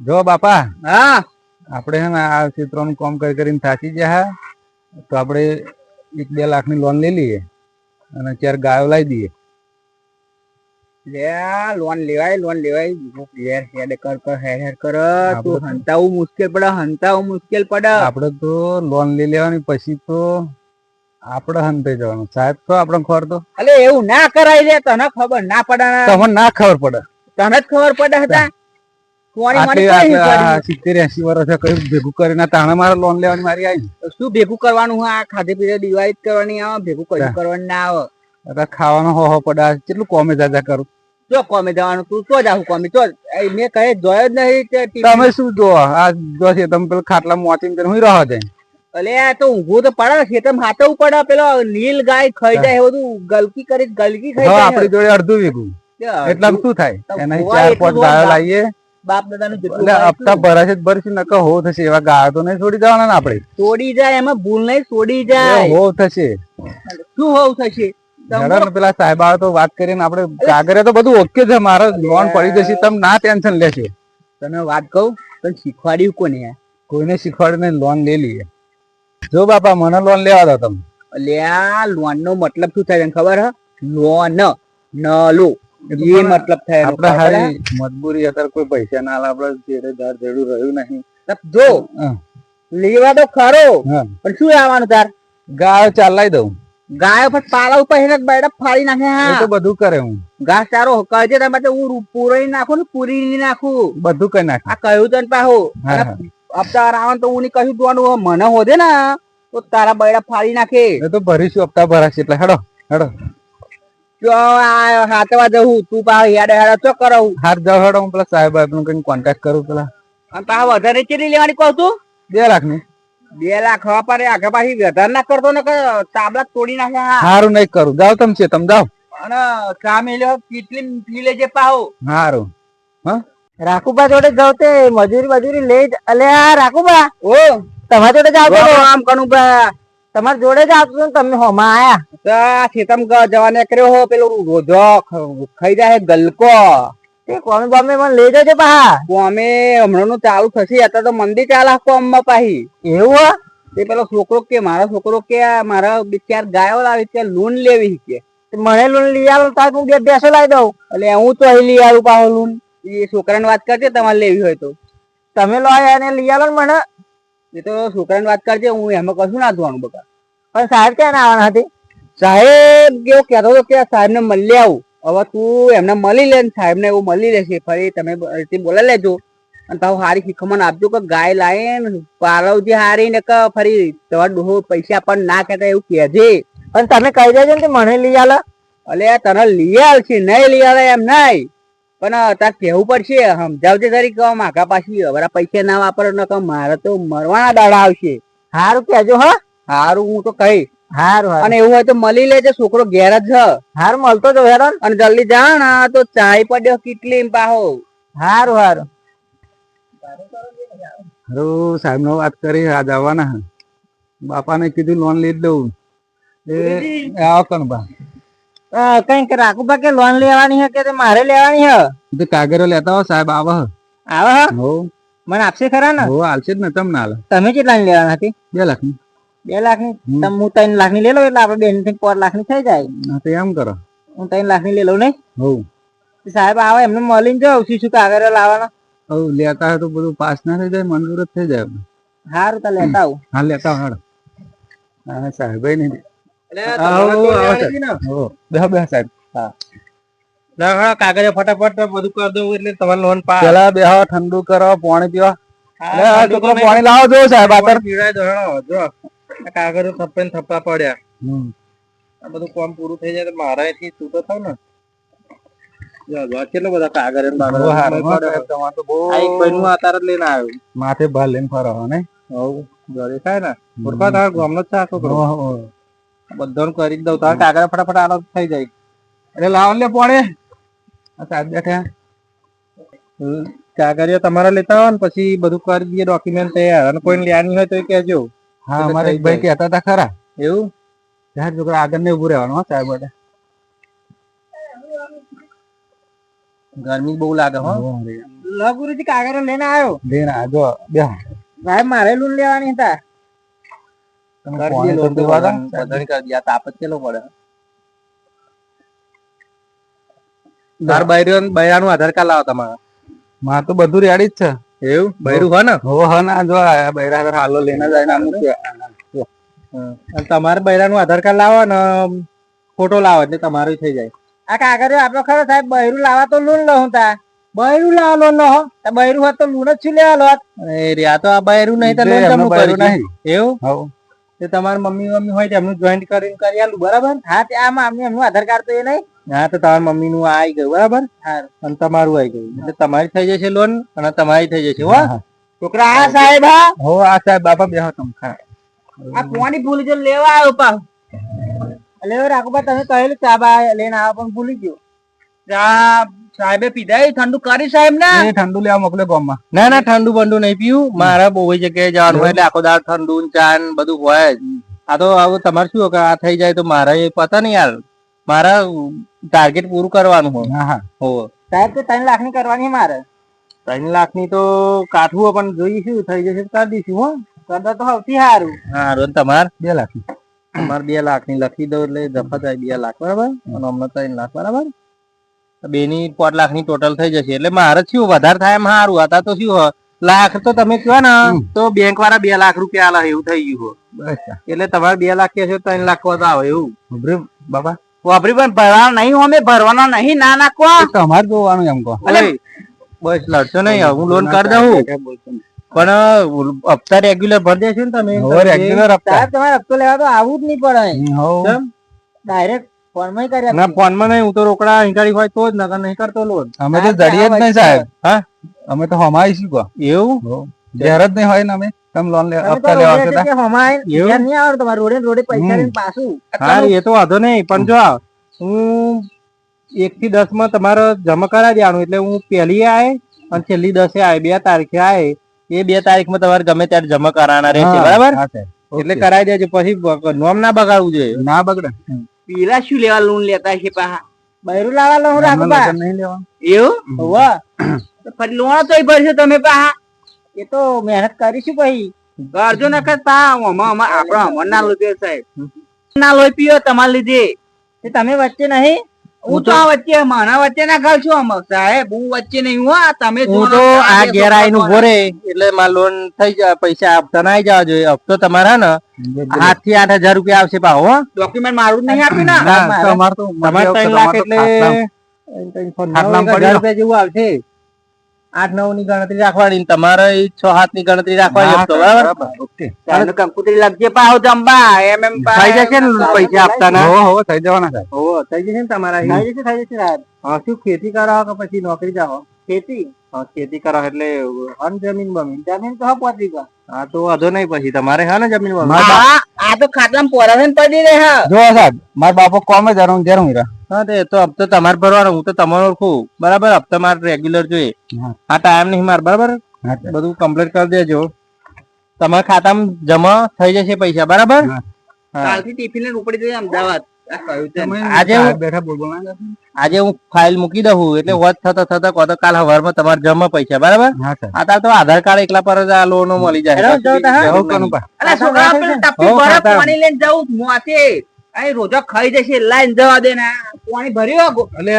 જો બાપા હા. આપણે હે ને આ ક્ષેત્રનું કામ કરી કરીને થાકી ગયા તો આપણે એક બે લાખની લોન લઈ લઈએ અને ચાર ગાયો લાવી દઈએ. લોન લેવાય લોન લેવાય. ઘેર હેડ કર કર હેડ હેડ કર. તું હંતાવું મુશ્કેલ પડે હંતાવું મુશ્કેલ પડે. આપણે તો લોન લઈ લેવાની પછી તો આપણે હંતે જવાનું. સાહેબ તો આપણે ખબર તો? અલે એવું ના કરાય રે તને ખબર ના પડે. ને. તમને ના ખબર પડે. તને જ ખબર પડે હતા. સિત્તેર એસી વર્ષે કઈ ભેગું કરીને તાણે મારે લોન લેવાની મારી આવી શું ભેગું કરવાનું હોય? આ ખાધે પીધે દિવાળી કરવાની આવે ભેગું કશું કરવાનું ના આવે. ખાવાનો હો હો પડે કેટલું કોમે જાજા કરું? જો કોમે જવાનું તું તો જાવું કોમે તો મેં કહે જોયો જ નહીં તમે શું જો? આ જો છે તમે પેલું ખાટલા મોચી હું રહો છે અલે તો ઊંઘું તો પડે છે તમે હાથે પડે પેલો નીલ ગાય ખાઈ જાય એ બધું ગલકી કરી ગલકી ખાઈ જાય. આપણી જોડે અડધું વીઘું. એટલે શું થાય? એના ચાર પાંચ ગાયો લાવીએ. બાપ દાદાનું જેટલું હપ્તા ભરાશે ભરશે નકર હો થશે એવા ગાયો તો નહીં છોડી જવાના ને આપણે. છોડી જાય એમાં ભૂલ નહીં છોડી જાય. હો થશે. શું હોવ થશે? પેલા સાહેબ આવે તો વાત કરીને આપણે કાગરે તો બધું ઓકે છે મારા લોન પડી જશે તમે ના ટેન્શન લેશો. તને વાત કહું પણ શીખવાડ્યું કોને કોઈને શીખવાડીને લોન લઈ લઈએ. જો બાપા મને લોન લેવા દો તમે. અલ્યા લોન નો મતલબ શું થાય ખબર હ? લોન ન લો એ મતલબ થાય આપણે હારી મજબૂરી અત્યારે કોઈ પૈસા ના આપણે જેડે ધાર જેડું રહ્યું નહીં. જો લેવા તો ખરો પણ શું આવવાનું તાર? ગાયો ચાલાઈ દઉં. ગાયો પર પાલા ઉપર એને બેડા ફાડી નાખે હા. તો બધું કરે હું. ઘાસ ચારો કહેજે તમે તો હું પૂરી નાખું ને પૂરી નાખું. બધું કઈ નાખ. આ કહ્યું તને પાહો. હપ્તા રાવણ તો હું કહ્યું જોવાનું મને હોદે ને તો તારા બેડા ફાડી નાખે. તો ભરીશું હપ્તા ભરાશે એટલે હેડો હેડો. હાથવા જવું તું પા હેડે હેડે ચો કરો હાર જાવ હેડો હું પેલા સાહેબ આપનું કઈ કોન્ટેક્ટ કરું પેલા. અને પાહ વધારે ચેટલી લેવાની કહું તું બે લાખની બે લાખ હવા પર આગળ પાછી વધારે ના કરતો ને તાબલા તોડી નાખે હારું નહીં કરું. જાવ તમે છે તમે જાવ અને કામ લ્યો કેટલી પી લેજે પાહો હારું. રાખુબા જોડે જાવ તે મજૂરી મજૂરી લે જ અલે આ રાખુબા ઓ. તમારા જોડે જાવ તો આમ કનુબા તમારા જોડે જ આવતો તમે હોમાં આયા? ખેતમ જવાને કર્યો હો પેલો રોજો ખાઈ જાય ગલકો. તે કોમે બોમે મને લઈ જજો પા કોમે હમણાં નું ચાલુ થશે અત્યારે તો મંદી ચાલે કોમમાં પાહી. એવું તે પેલો છોકરો કે મારો છોકરો કે મારા બે ચાર ગાયો લાવી ત્યાં લોન લેવી કે. મને લોન લઈ આવો તાર હું બે બેસો લાવી દઉં. એટલે હું તો અહીં લઈ આવું પાહો લોન. એ છોકરાને વાત કરજે તમારે લેવી હોય તો. તમે લો એને લઈ આવો મને. એ તો છોકરાને વાત કરજે હું એમાં કશું ના જોવાનું બકા. પણ સાહેબ ક્યાં આવવાના હતી સાહેબ કેવો કહેતો હતો કે સાહેબ ને મળી આવું. હવે તું એમને મળી લે ને સાહેબ ને એવું મળી લેશે ફરી તમે બ- બોલા લેજો. અને પાછું હારી શીખમણ આપજો કે ગાય લાવીને પારવજી પાલવજી હારી ને કે ફરી તમારા ડોહો પૈસા પણ ના કહેતા એવું કહેજે. અને તમે કહી દેજો ને મને લઈ આલે. અલે તને લઈ આવશે નહીં લઈ આવે એમ નહીં. પણ તાર કેવું પડશે સમજાવજે તારી કહો માગા પાછી હવે પૈસા ના વાપરો ન કહો મારે તો મરવાના દાડા આવશે. હારું કેજો હા. હારું હું તો કહી હારું અને એવું હોય તો મળી લેજે છોકરો ઘેર જ હાર મળતો જ હેરાન અને જલ્દી જા ને તો ચાય પડ્યો કેટલી પાહો. હારું હારું. હારું સાહેબ નો વાત કરી આજ આવવાના. બાપાને કીધું લોન લઈ દઉં. એ આવો કણ બા. કંઈક રાખુબા કે લોન લેવાની હે કે મારે લેવાની હે? તો કાગરો લેતા હો સાહેબ આવો. આવે હે? હો. મને આપશે ખરા ને? હો આલશે જ ને તમને આલે તમે કેટલા ની લેવાના હતી? બે લાખની બે લાખની. તમે હું ત્રણ લાખની લઈ લઉં એટલે આપડે બેનથી પાંચ લાખની થઈ જાય. તો એમ કરો. હું ત્રણ લાખની લઈ લઉં નહીં? હો. સાહેબ આવે એમને મળીને જાઉં શું શું કાગરો લાવવાના. હો લેતા હોય તો બધું પાસ ના થઈ જાય મંજૂર જ થઈ જાય. હારું તો લેતા આવું. હા લેતા હો હેડો હા સાહેબ નહીં કાગળ ફટાફટ બધું કરી દઉં એટલે તમારે લોન પા પેલા બે ઠંડુ કરો પાણી પીવા છોકરો પાણી લાવો જો સાહેબ આતર જો કાગળ થપ્પે ને થપ્પા પડ્યા. આ બધું કામ પૂરું થઈ જાય તો મારા અહીંથી છૂટો થાવ ને. બહુ બહુ માથે ભાર લઈને ફરો હો ને ઘરે થાય ને. ગામ નો જ છે. બધાનું કરી દઉં. તાર કાગળ ફટાફટ આલો થઈ જાય. એટલે લાવો લે પોણે. સાહેબ બેઠા. કાગળિયા તમારા લેતા હોય ને પછી બધું કરી દઈએ ડોક્યુમેન્ટ તૈયાર. અને કોઈને લેવાની હોય તો એ કહેજો. હા અમારે એક ભાઈ કહેતા હતા ખરા. એવું? ચાર છોકરા આગળ ને ઉભું રહેવાનું હા સાહેબ માટે. ગરમી બહુ લાગે હો. લ ગુરુજી કાગળ લઈને આવ્યો. લઈને આ જો બે સાહેબ મારે લોન લેવાની હતા. આધાર કાર્ડ લાવો તમારે. માં તો બધું રેડી જ છે. એવું? બૈરું ને? હો હા ના જો બૈરા હારે હાલો લઈને જાય ને આનું છે. અને તમારે બૈરાનું આધાર કાર્ડ લાવો ને ફોટો લાવો એટલે તમારું થઈ જાય. આ કાગળિયો આપડો ખરો સાહેબ બૈરું લાવા તો લોન લઉં તા. બૈરું લાવા લોન લો તો બૈરું હોત તો લોન જ છું લેવા લો રહ્યા તો આ બૈરું નહીં તો લોન નહીં. એવું? હો તે તમારા મમ્મી મમ્મી હોય તો એમનું જોઈન્ટ કરીને કરી આલું બરાબર? હા તે આમાં અમને એમનું આધાર કાર્ડ તો એ નહીં. હા તો તમારા મમ્મી નું આવી ગયું બરાબર? અને તમારું આવી ગયું. એટલે તમારી થઈ જશે લોન અને તમારી થઈ જશે હો. છોકરા આ સાહેબ હા? હો આ સાહેબ બાપા બેહો તમ ખા આ પોણી ભૂલી જો લેવા આવ્યો પા લેવો રાખો તમે કહેલું ચા બા લઈને આવો પણ ભૂલી ગયો. ચા સાહેબે પીધા એ ઠંડુ કરી સાહેબ ને? એ ઠંડુ લેવા મોકલે ગામમાં ના ના ઠંડુ બંડુ નહીં પીવું. મારે બહુ જગ્યાએ જવાનું હોય એટલે આખો દાળ ઠંડુ ચા ને બધું હોય આ તો આવું તમારે શું કે આ થઈ જાય તો મારે એ પતા નહીં યાર. મારા ટાર્ગેટ પૂરું કરવાનું હોય. હા હા. હો. સાહેબ તો ત્રણ લાખની કરવાની મારે. ત્રણ લાખની તો કાઠવું પણ જોઈશું થઈ જશે કરી દઈશું હો. કરતા તો સૌથી સારું. હા રોન તમાર? બે લાખ તમારે બે લાખની લખી દો એટલે થાય બે લાખ બરાબર? અને હમણાં ત્રણ લાખ બરાબર? બે ની પાંચ લાખની ટોટલ થઈ જશે. એટલે મારે શું વધારે થાય એમ સારું. હતા તો શું લાખ તો તમે કહો ને તો બેંક વાળા બે લાખ રૂપિયા આલા એવું થઈ ગયું એટલે તમારે બે લાખ કે ત્રણ લાખ આવે એવું. બાબા. વાપરી પણ ભરવાનો નહીં અમે ભરવાનો નહીં ના નાખો તમારે જોવાનું એમ કહો. બસ લડશો નહીં હું લોન કરી દઉં. પણ હપ્તા રેગ્યુલર ભરી દેશો ને તમે. રેગ્યુલર હપ્તા. તમારે હપ્તો લેવા તો આવું જ નહીં પડે? ડાયરેક્ટ ફોનમાં ના ફોન નહીં હું તો રોકડા અહીંગાડી હોય તો જ નકર નહીં કરતો લોન. અમે તો જડીએ જ નહીં સાહેબ હા? અમે તો હમાઈશું કહો. એવું? હો. નહીં હોય ને અમે? તમે લોન લે હપ્તા લેવા આવતા કે હમાય એવું? નહીં આવડે તમારે રોડે રોડે પૈસા લઈને પાછું. હા એ તો વાંધો નહીં પણ જો હું એક થી દસમાં તમારે જમા કરાવી દેવાનું એટલે હું પહેલી આય અને છેલ્લી દસે આય બે તારીખે આય એ બે તારીખમાં તમારે ગમે ત્યારે જમા કરાવવાના રહેશે બરાબર? એટલે. કરાવી દેજો પછી નોમ ના બગાડવું જોઈએ. ના બગડે. પીલા શું લેવા લોન લેતા છે પાહા? બૈરું લાવા લો હું રાખો પા નહીં લેવાનું એવું? હોવા. પછી લોન તો ભરશો તમે પાહા. એ તો મહેનત કરીશું પછી. કરજો ને કર પા આમાં આપણો અમર ના લીધે સાહેબ. ના લોહી પીઓ તમારા લીધે. તમે વચ્ચે નહીં. હું તો આ વચ્ચે મારા વચ્ચે ના ખાવ છું આમાં. સાહેબ હું વચ્ચે નહીં હું આ તમે હું તો આ ગેરાયનું ઊભો રે એટલે માર લોન થઈ જાય પૈસા હપ્તા ના આવી જવા જોઈએ. હપ્તો તમારા ને આઠથી આઠ હજાર રૂપિયા આવશે પાહો હો. ડોક્યુમેન્ટ મારું નહીં આપ્યું ના, તમારે? તો તમારે ત્રણ લાખ એટલે હજાર રૂપિયા જેવું આવશે આઠ નવની ગણતરી રાખવાની તમારે છ સાતની ગણતરી રાખવાની બરાબર કંકુતરી લાગજે પાહો જંબા એમ એમ થઈ જશે ને પૈસા આપતાના? હો હો થઈ જવાના હો થઈ જશે ને તમારા થઈ જશે થઈ જશે હા શું ખેતી કરો કે પછી નોકરી જાઓ? ખેતી? હા ખેતી કરો એટલે અન જમીન બમીન. જમીન તો હા પહોંચી ગયો. હા તો વાંધો નહીં પછી. તમારે હા ને જમીન આ તો ખાટલામાં પોરાવે ને પડી રહે હા. જો સાહેબ મારા બાપો કોમે જરૂર હું ઘેર હું તે તો હપ્તો તમારે ભરવાનો હું તો તમારો ઓળખું. બરાબર હપ્તા મારે રેગ્યુલર જોઈએ. આ ટાઈમ નહીં મારે બરાબર? બધું કમ્પ્લીટ કરી દેજો. તમારા ખાતામાં જમા થઈ જશે પૈસા બરાબર. કાલથી ટિફિન લઈને ઉપડી જઈએ અમદાવાદ. આજે. આજે હું ફાઇલ મૂકી દઉં એટલે વોચ થતા થતા કહો તો કાલ સવારમાં તમારે જમા પૈસા બરાબર? આ તાર તો આધાર કાર્ડ એકલા પર જ આ લોનો મળી જાય. જાઉં અહીં રોજો ખાઈ જશે લાઈન જવા દે ને. પાણી ભર્યો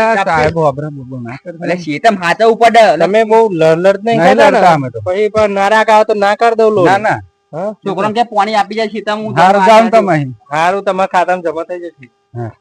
આ સાહેબ બોલ ના શેતમ હાચવવું પડે તમે બહુ લડલડ નહીં નહીં કરતા અમે તો પછી પણ નારાક આવે તો ના કરી દઉં લોન ના ના. છોકરાને કે પાણી આપી જાય શેતમ હું હારું જાવ તમે અહીં. સારું તમારા ખાતામાં જમા થઈ જશે. હા.